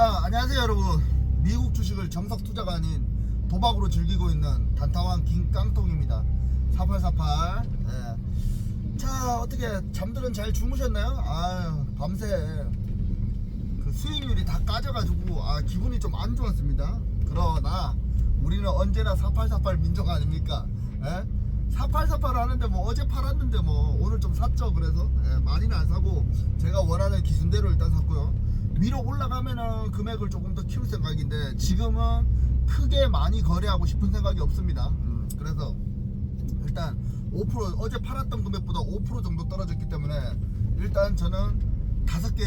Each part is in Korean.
아, 안녕하세요 여러분 미국 주식을 정석 투자가 아닌 도박으로 즐기고 있는 단타왕 김깡통입니다 4848 예. 자 어떻게 잠들은 잘 주무셨나요? 아 밤새 그 수익률이 다 까져가지고 아 기분이 좀 안 좋았습니다 그러나 우리는 언제나 4848 민족 아닙니까? 예? 4848 하는데 뭐 어제 팔았는데 뭐 오늘 좀 샀죠 그래서 예, 많이는 안 사고 제가 원하는 기준대로 일단 샀고요 위로 올라가면은 금액을 조금 더 키울 생각인데 지금은 크게 많이 거래하고 싶은 생각이 없습니다. 음, 그래서 일단 5% 어제 팔았던 금액보다 5% 정도 떨어졌기 때문에 일단 저는 다섯 개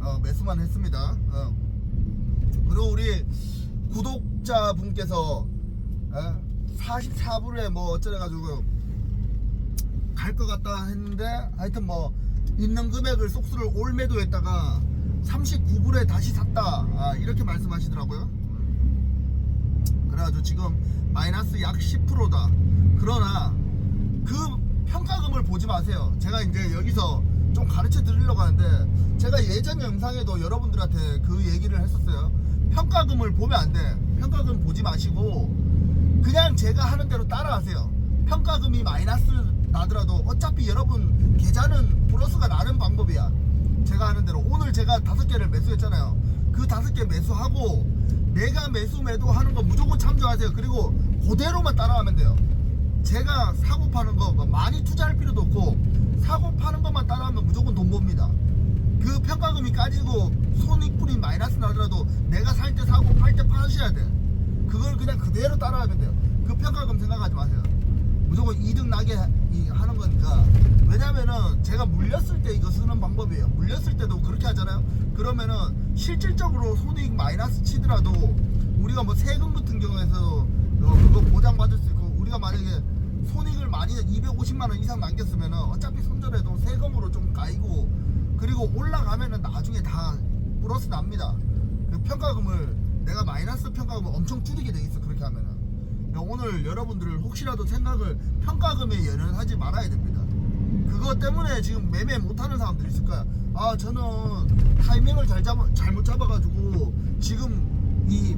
어, 매수만 했습니다. 어. 그리고 우리 구독자 분께서 44불에 뭐 어쩌래 가지고 갈 것 같다 했는데 하여튼 뭐 있는 금액을 속수를 올매도 했다가 39불에 다시 샀다. 아, 이렇게 말씀하시더라고요. 그래가지고 지금 마이너스 약 10%다. 그러나 그 평가금을 보지 마세요. 제가 이제 여기서 좀 가르쳐 드리려고 하는데 제가 예전 영상에도 여러분들한테 그 얘기를 했었어요. 평가금을 보면 안돼. 평가금 보지 마시고 그냥 제가 하는 대로 따라하세요. 평가금이 마이너스 나더라도 어차피 여러분 계좌는 플러스가 나는 방법이야 제가 하는 대로. 오늘 제가 다섯 개를 매수했잖아요. 그 다섯 개 매수하고 내가 매수 매도하는 거 무조건 참조하세요. 그리고 그대로만 따라하면 돼요. 제가 사고 파는 거뭐 많이 투자할 필요도 없고 사고 파는 것만 따라하면 무조건 돈 법니다. 그 평가금이 까지고 손익분이 마이너스 나더라도 내가 살 때 사고 팔 때 파셔야 돼. 그걸 그냥 그대로 따라하면 돼요. 그 평가금 생각하지 마세요. 무조건 이득 나게 하는 거니까. 왜냐면은 제가 물렸을 때 이거 쓰는 방법이에요. 물렸을 때도 그렇게 하잖아요. 그러면은 실질적으로 손익 마이너스 치더라도 우리가 뭐 세금 같은 경우에서 어, 그거 보장받을 수 있고 우리가 만약에 손익을 많이 250만 원 이상 남겼으면은 어차피 손절해도 세금으로 좀 까이고 그리고 올라가면은 나중에 다 플러스 납니다. 그 평가금을 내가 마이너스 평가금을 엄청 줄이게 돼 있어 그렇게 하면은 오늘 여러분들을 혹시라도 생각을 평가금에 연연하지 말아야 됩니다. 그것 때문에 지금 매매 못하는 사람들이 있을 거야. 아 저는 타이밍을 잘 잡아, 잘못 잡아가지고 지금 이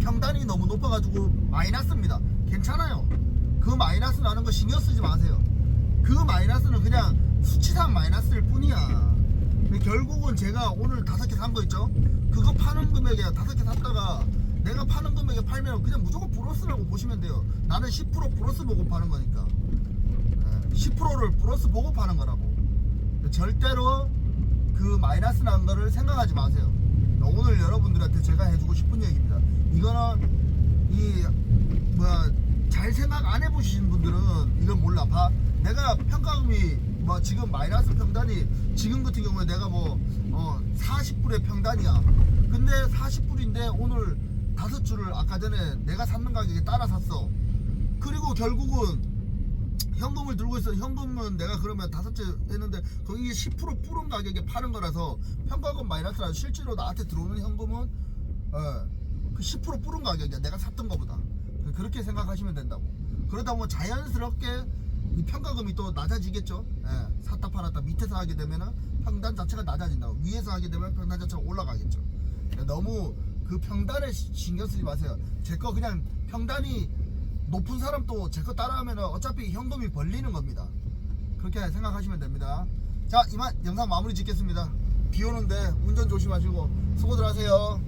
평단이 너무 높아가지고 마이너스입니다. 괜찮아요. 그 마이너스 나는 거 신경 쓰지 마세요. 그 마이너스는 그냥 수치상 마이너스일 뿐이야. 결국은 제가 오늘 다섯 개 산 거 있죠? 그거 파는 금액에 다섯 개 샀다가 내가 파는 금액에 팔면 그냥 무조건 플러스라고 보시면 돼요. 나는 10% 플러스 보고 파는 거니까. 10%를 플러스 보고 파는 거라고. 절대로 그 마이너스 난 거를 생각하지 마세요. 오늘 여러분들한테 제가 해주고 싶은 얘기입니다. 이거는 이 뭐야 잘 생각 안 해보신 분들은 이건 몰라. 봐. 내가 평가금이 뭐 지금 마이너스 평단이 지금 같은 경우에 내가 뭐 어, 40불의 평단이야. 근데 40불인데 오늘 다섯 줄을 아까 전에 내가 샀는 가격에 따라 샀어. 그리고 결국은 현금을 들고 있어. 현금은 내가 그러면 다섯째 했는데 거기에 10% 뿌른 가격에 파는 거라서 평가금 마이너스라 실제로 나한테 들어오는 현금은 어, 그10% 뿌른 가격이야. 내가 샀던 거보다. 그렇게 생각하시면 된다고. 그러다 보면 자연스럽게 이 평가금이 또 낮아지겠죠. 예, 샀다 팔았다 밑에서 하게 되면은 평단 자체가 낮아진다고. 위에서 하게 되면 평단 자체가 올라가겠죠. 너무 그 평단에 시- 신경 쓰지 마세요. 제 거 그냥 평단이 높은 사람 또제거 따라하면 어차피 현금이 벌리는 겁니다. 그렇게 생각하시면 됩니다. 자, 이만 영상 마무리 짓겠습니다. 비 오는데 운전 조심하시고 수고들 하세요.